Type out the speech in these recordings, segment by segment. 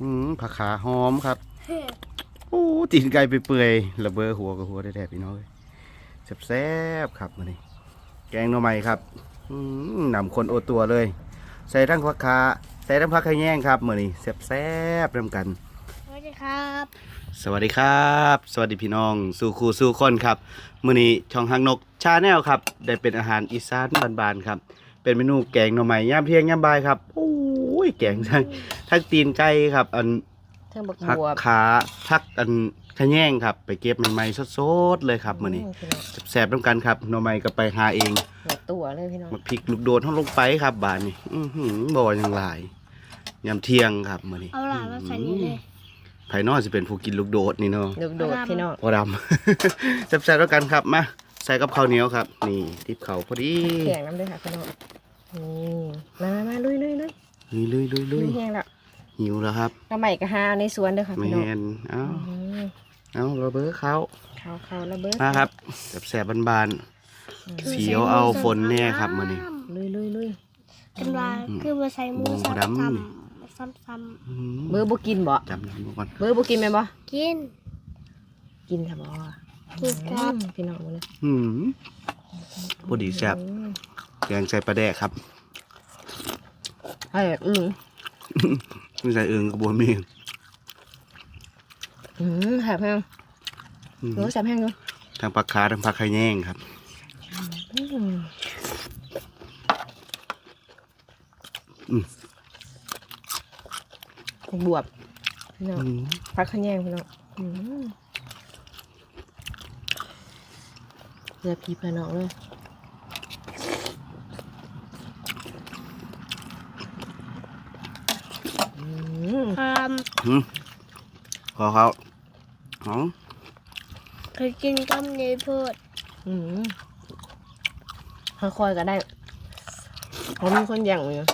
อืมผักขาหอมครับโอ้ตีนไก่ไปเปื่อยๆระเบ้อหัวกับหัวได้แท้ๆพี่น้องเอ้ยแซ่บๆครับมื้อนี้แกงหน่อไม้ครับอืมนำคนโอตัวเลย ใส่ทั้งผักขาใส่ทั้งผักขะแยงครับมื้อนี้แซ่บๆนํกันสวัสดีครับ สวัสดีครับ สวัสดีพี่น้อง สู่ครูสู่คนครับมื้อนี้ช่องหางนกชาแนลครับ ได้เป็นอาหารอีสานบานๆครับ เป็นเมนูแกงหน่อไม้ย่ามเที่ยงย่ามบ่ายครับโอ้ยแกงทั้งทั้งตีนไก่ครับ อันเทิงบักผักบัวขาผักอันขะแยงครับ ไปเก็บใหม่ๆสดๆเลยครับมื้อนี้พี่น้องแซ่บๆนํกันครับหน่อไม้ก็ไปหาเองหัวตัวเลยพี่น้องมาพริกลูกโดดทั้งลงไปครับบานนี้อือหือบ่ยังหลายยามเที่ยงครับมื้อนี้เอาหลานมาใส่นี่เลยภายนอกสิเป็นผู้กินลูกโดดนี่เนาะโดดโดดพี่น้อง พอดำ แซ่บๆแล้วกันครับมาใส่กับข้าวเหนียวครับ นี่ทิปเขาวพอดีแข็งน้ำด้วยค่ะพี่น้องนี่มามามาลุยลุยลุยลุยลุยลุยลุลุยยแห้งแล้วหิวแล้วครับกระใหม่กระหาในสวนเด้อค่ะแมพี่น้องนเอ้าอืมเอาเราเบอร์เขาเขาเขาระเบิดมาครับแซ่บๆบานๆเสียวเอาฝนแน่ครับมื้อนี้ลุยลุยลุยเป็นว่าคือมาใส่มือโอ้ซ้ดำนี่ำๆซ้ำอื้อเบอร์บุกินบ่จำน้ำก่อนเบอร์บุกินไหมบ่ๆกิน กินค่ะบ่ กินครับอืมพี่น้องมาเลยหืมพอดีแซ่บอืมแกงใส่ปลาแดกครับเฮ้ยอืมไม่ใส่เอิงกระบวมีอืมแซ่บแห้งอืมหนูแซ่บแห้งอยู่ทั้งปลาคาทั้งปลาไข่แยงครับอืมอืม บวบพี่น้องอืม พักขะแยงพี่น้องอืม เลือพี่พี่น้องเลยอืมครับหืมขอเขาอ๋อเคยกินกำเนยโพดอืมค่อยๆก็ได้เพราะมีคนอย่างอยู่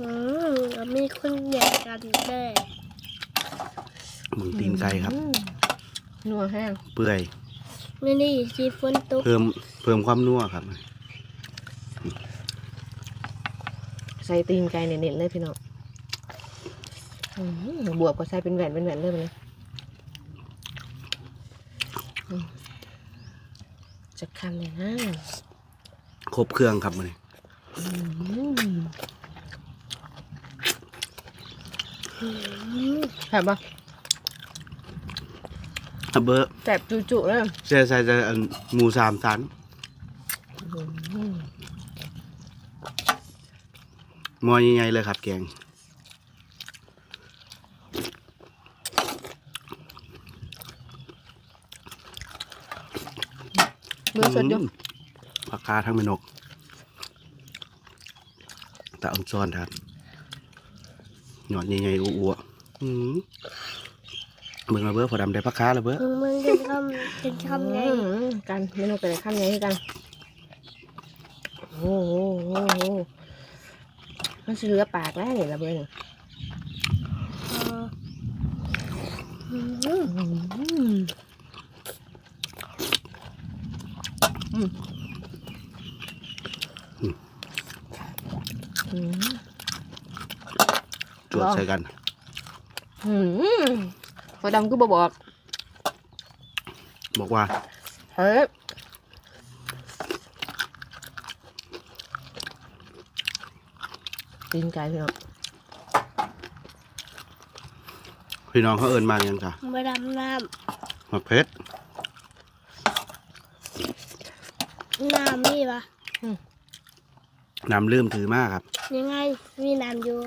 อืมแล้วมีคนแย่งกันแม่มึงตีนไก่ครับอืมนัวแห้ง เปื่อย ไม่นี่สีฝนตก เพิ่มเพิ่มความนัวครับ ใส่ตีนไก่เน็ตๆเลยพี่น้องอืมบวบก็ใส่เป็นแหวนเป็นแหวนเลยมันเลยอืมจะคำเลยนะครบเครื่องครับมันอืมอืมแซ่บปะ เบอร์แซ่บจุๆเลยใส่ใส่ใส่อันหมูสามชั้นอืมหมอใหญ่ๆเลยครับแกงเบอร์สดอยมผักคาทั้งเมนกตาอังซ้อนครับหยอดใหญ่ๆอ้วๆอื มเบิ่งมาเบอร์พอดำได้ผักคาแล้วเบอร์มึงมึงกินคำกินคำไงอืมกันเมนูเป็นข้ามไงกันโอ้โหโอ้โหมันสิเหลือปากแล้วนี่ละเบอร์หนึ่งเอออืมอืมอืมอืมจวดใส่กัน อืมพ อดำก็บบอก บอกว่าเฮ้ยตีนไก่พี่น้องพี่น้องเขาเอินมายังจ้ะมาดำน้หมักเพชรำน้ำมีปะน้ำลืมถือมากครับ ยังไงมีน้ำอยู่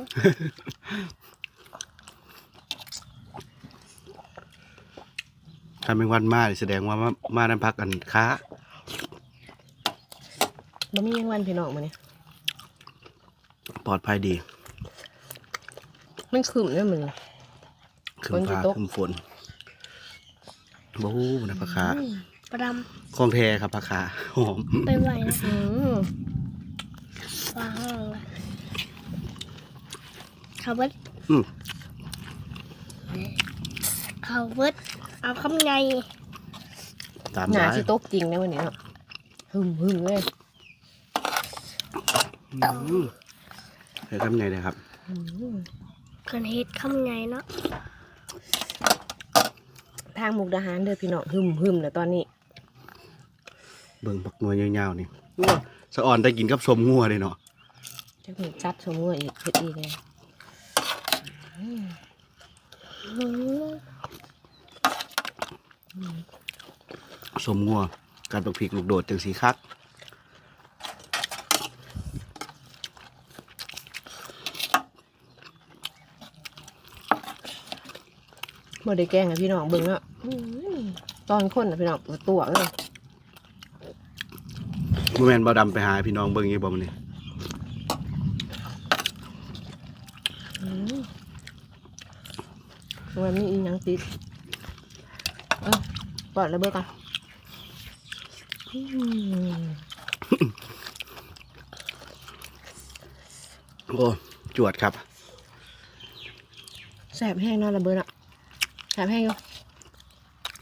ถ้าเป็นวันมานี่แสดงว่ามามาน้ำพักอันค้าบ่มีแมงวันพี่น้องมาเนี่ยปลอดภัยดีมันคืมเนี่ยมึง ขึ้นฝนสิฟ้าตก ขึ้นฝนบู๊นะพักขามาดของแท้ครับพักขาหอมำไปไหวนะอืมวางห้องเลยเขาเบิดอืมเขาเบิด เอาคำไงตามหนาร้ายสิตกจริงนะวันนี้เนาะหึมหึมเลยอืมเฮ้ยทำไงเนี่ยครับ อืมกันเฮ็ดคำไงเนาะทางมุกดาหารเด้อพี่น้องหึมหึมแล้วตอนนี้เบิ่งปักหน่วยยาวๆนี่งัวสะอ่อนได้กินกับสมงัวเลยเนาะจะมีจัดสมมืออีกเฮ็ดอีกเลยอืม สมงัวการปักพริกลูกโดดจังสีคักบ่ได้แกล้งอะพี่น้องเบิ่งเนาะอื้อตอนคนอะพี่น้องตัวเลยบ่แม่นบ่ดำไปหาพี่น้องเบิ่งอีกบ่มื้อนี้อืมมันมีอีหยังติด เออปอดระเบิดก่อนอืมโอ้จวดครับ แสบแห้งเนาะระเบิดอะ แสบแห้งอยู่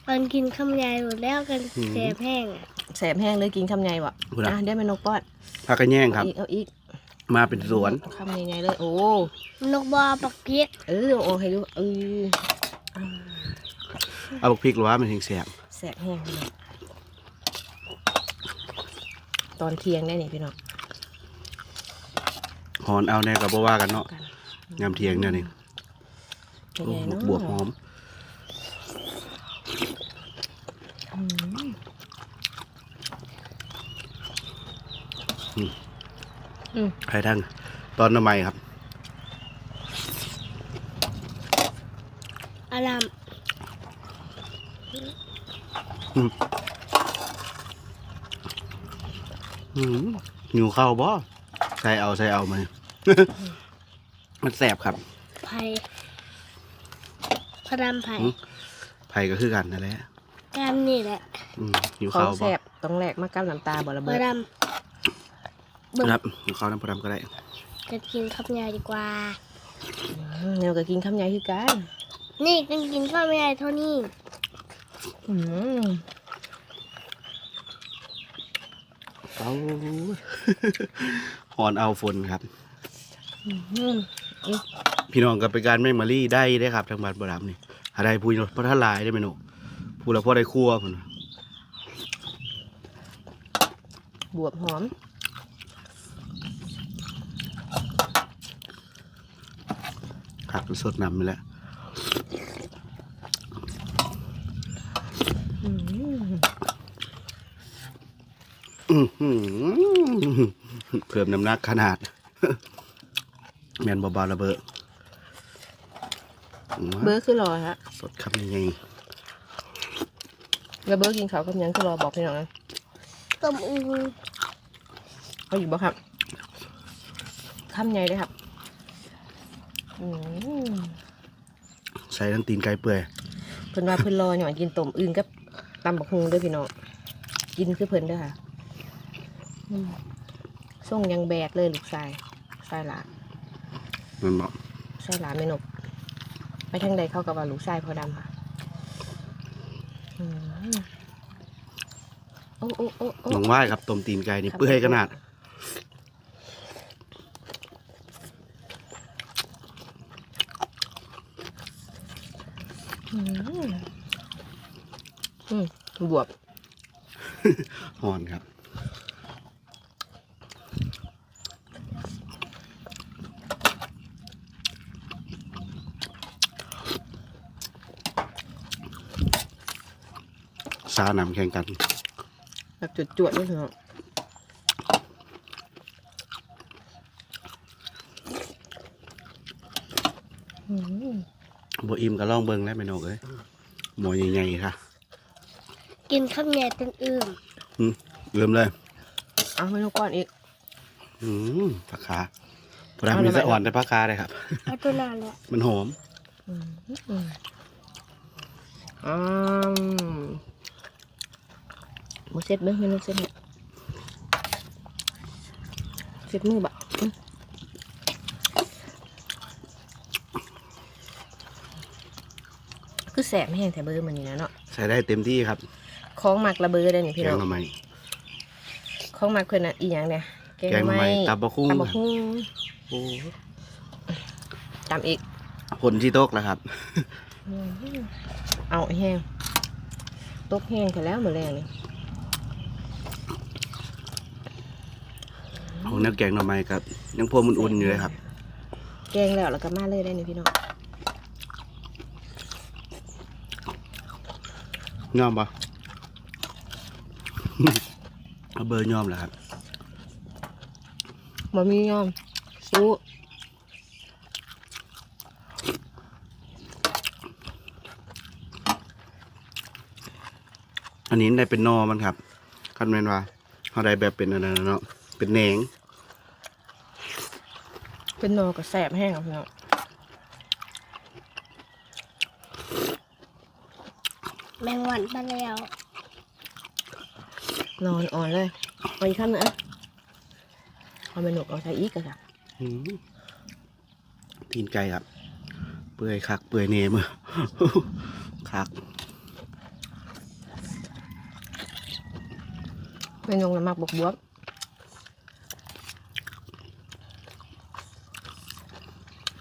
มันกินคำไงหมดแล้วกันอืมแสบแห้งอะแสบแห้งเลยกินคำใหญ่บ่พูดอะอะได้แม่นกปอดผักกระแยงครับ เอาอีกเอาอีกมาเป็นสวนคำใหญ่ๆเลย โอ้ นกบอปักเพียกเออโอ้ให้ดูเออ เอาบักพริกหรือว่ามันถึงแสบแสบแห้งพี่น้องตอนเที่ยงได้นี่พี่น้องหอนเอาแน่ก็บ่ว่ากันเนาะกันยามเที่ยงเนี่ยนี่เป็นโอ้ไงเนาะบวกหอมอืมอืม ใครทั้งตอนน้ำใหม่ครับ อาราม อืมอยู่เข้าบ่ใส่เอาใส่เอามามันแสบครับ ไผ่พระดำไผ่อืมไผ่ก็คือกันนั่นแหละกันนี่แหละอืมอยู่ของเข้าแสบ่บต้องแลกมากับน้ำตาบ่ระพเบิระดดำเบิ่งครับอยู่เข้าน้ำปลาดำก็ได้จะกินคำไงดีกว่า อืมเดี๋ยวก็กินคำใหญ่คือกันนี่กันกินข้าวไม่ได้เท่านี้ อืมเอาหอนเอาฝนครับอืมพี่น้องกับไปการแม่งมารี่ได้ได้ครับทางบ้านบรามนี่หาได้พูนเพราะถ้าหลายได้ไหมหนูพูดแล้วพอได้ครัวพุ่นน่ะบวบหอมขักสดน้ำไปแล้ว อืม อื้อหือ เพิ่มน้ำหนักขนาด แมนเบาๆระเบิดเบอร์คือรอฮะ สดคำยังไงแล้วเบอร์กินข้าวกับหยังคือรอบอกพี่น้องนะต้มอึงเอาอยู่บ่ครับคำใหญ่เลยครับอืมใส่ทั้งตีนไก่เปื่อยเพิ่นว่าเพิ่นรอหน่อยกินต้มอื่นกับตำบักฮุงเด้วยพี่น้องกินคือเพิ่นเด้อค่ะอืม ส่งยังแบกเลยลูกชายชายหลานมันบอกชายหลานแม่นกไปทางใดเข้ากับว่าลูกชายพอดำค่ะอืมโอ้โอ้โอ้โอ้น้องว่ายครับต้มตีนไก่นี่เปื่อยขนาดอืมอืมบวบ หอนครับ ซานำแข่งกันแบบจุดจวดๆด้วยเนาะอืมบ่อิ่มก็ลองเบิ่งแล้วแม่นกเอ้ยหมอใหญ่ๆค่ะ กินข้าวไงจนอื่มเริ่มเลยเอาไม่ต้องก้อนอีก อืมผักขาพอดำมีสะอ่อนแต่ผักขาเลยครับเอาตัวนานแหละมันหอม อืม อืมอืมหมูเซ็ตเบิ้งเมนูเซ็ตเนี่ยเซ็ตมือบ่อืมคือแสบแห้งแต่เบอร์มันนี่นะเนาะใส่ได้เต็มที่ครับคล้องหมักระเบอร์ได้นี่แกพี่งน้องหน่อไม้คล้องหมักเพื่อนอะอีหยังเนี่ยแกงหน่อไม้ตับบักหุ่งตับบักหุ่งโอ้ตามอีกผลที่ตกแล้วครับ อืมเอาแห้งตกแห้งไปแล้วหมดแรงนี่ เอาเนื้อแกงหน่อไม้ครับยังพวมันอุ่นอยู่เลยครับ แกงแล้วแล้วก็มาเลยได้นี่พี่น้องยอมปะเอาเบอร์ยอมแล้วครับบ่มียอมสู้อันนี้ได้เป็นนอมันครับคันแมนว่าเขาได้แบบเป็นอะไรเนาะเป็นแหนง เป็นนอกับแสบแห้งอะพี่น้องแมงวันไปแล้วนอนอ่อนเลยไปอีกคำหนึงอะเอาไปหนุกเอาใส่อีกอะค่ะหืมตีนไก่ครับ เปื่อยคัก เปื่อยเนมอคักเป็นยงน้ำมักบวกบวบ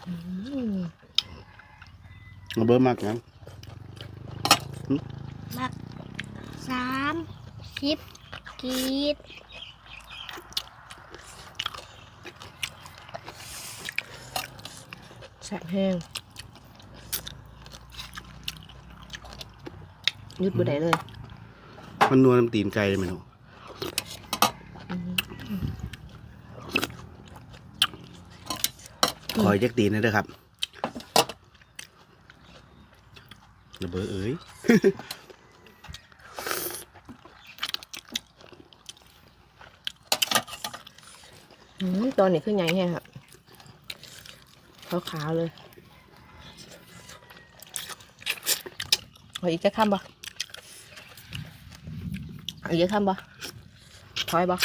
อืม เอาเบอร์มากนะบักสามสิบกีดแสบแห้งหยุดบ่ได้เลย มันนัวน้ำตีนไก่ไหมหนูคอยจักตีนนะเด้อครับ ระเบอเอ้ยอืมตอนนี้ขึ้นใหญ่แห้งครับขาวๆเลยเอาอีกจะข้ามบ่เอาอีกจะข้ามบ่ถอยบ่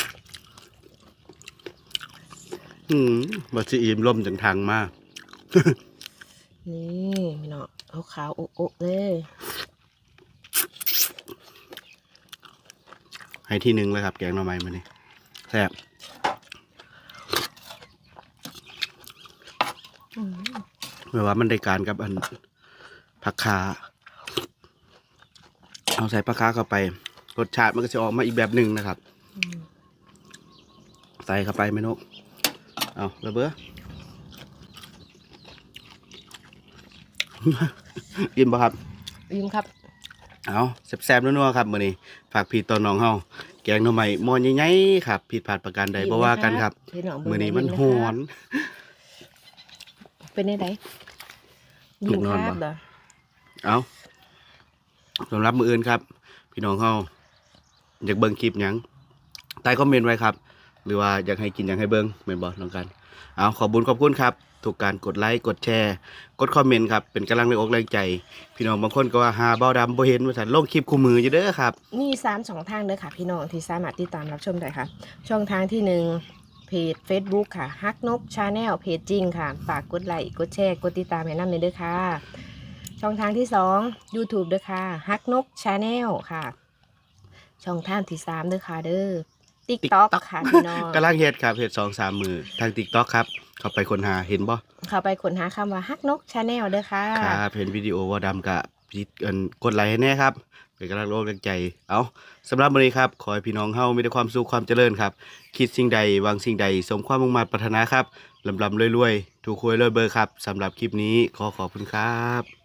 อืมบัตรอีมล่มจังทางมาก นี่พี่น้องเอา ขาวโอ๊ะๆเลยให้ที่หนึ่งเลยครับ แกงหน่อไม้มานี่แซ่บอืมเมื่อว่ามันได้การกับอันผักคาเอาใส่ผักคาเข้าไป รสชาติมันก็จะออกมาอีกแบบหนึ่งนะครับอืมใส่เข้าไปไหมนก เอาระเบ้อ กินป่ะครับยิ้มครับ เอาแซ่บๆนัวๆครับมื้อนี้ฝากพี่ตอนน้องเฮาแกงหน่อไม้หม้อใหญ่ๆครับผิดพลาดประการใดบ่ว่ากันครับพี่น้องเบิ่งมื้อนี้มันได้หยิอนะคะเป็นได้ไดลูยิ้กมนอนครับ่บเหรอเอาสำหรับมื้ออื่นครับ พี่น้องเฮาอยากเบิ่งคลิปหยังใต้คอมเมนต์ไว้ครับ หรือว่าอยากให้กินหยังให้เบิ่งแม่นบ่น้องกัน เอาขอบุญขอบคุณครับทุกการกดไลค์กดแชร์ กดคอมเมนต์ครับเป็นกำลังแรงอกแรงใจ พี่น้องบางคนก็ว่าหาเบ้าดำบ่เห็นว่าซั่นลงคลิปคู่มืออยู่เด้อครับมีสามสองทางเด้อค่ะ พี่น้องที่สามารถติดตามรับชมได้ค่ะ ช่องทางที่หนึ่งเพจ Facebook ค่ะฮักนกชาแนลเพจจริงค่ะฝากกดไลค์กดแชร์กดติดตามให้นำเลยเด้อค่ะ ช่องทางที่สอง YouTube เด้อค่ะฮักนกชาแนลค่ะ ช่องทางที่สามเด้อค่ะเด้อ TikTok ค่ะพี่น้องกำลังเฮ็ดครับเฮ็ดสองสามมือทาง TikTok ครับ เข้าไปค้นหาเห็นบ่เข้าไปค้นหาคำว่าฮักนกชาแนลเด้อค่ะครับเห็นวิดีโอว่าดำกะพิดเอินกดไลค์ให้แน่ครับเป็นกำลังโลกแรงใจ เอาสำหรับวันนี้ครับ ขอให้พี่น้องเฮามีแต่ความสุขความเจริญครับ คิดสิ่งใดหวังสิ่งใด สมความมุ่งมั่นปรารถนาครับลำลำรวยๆ ถูกหวยรวยเบอร์ครับสำหรับคลิปนี้ขอขอบคุณครับ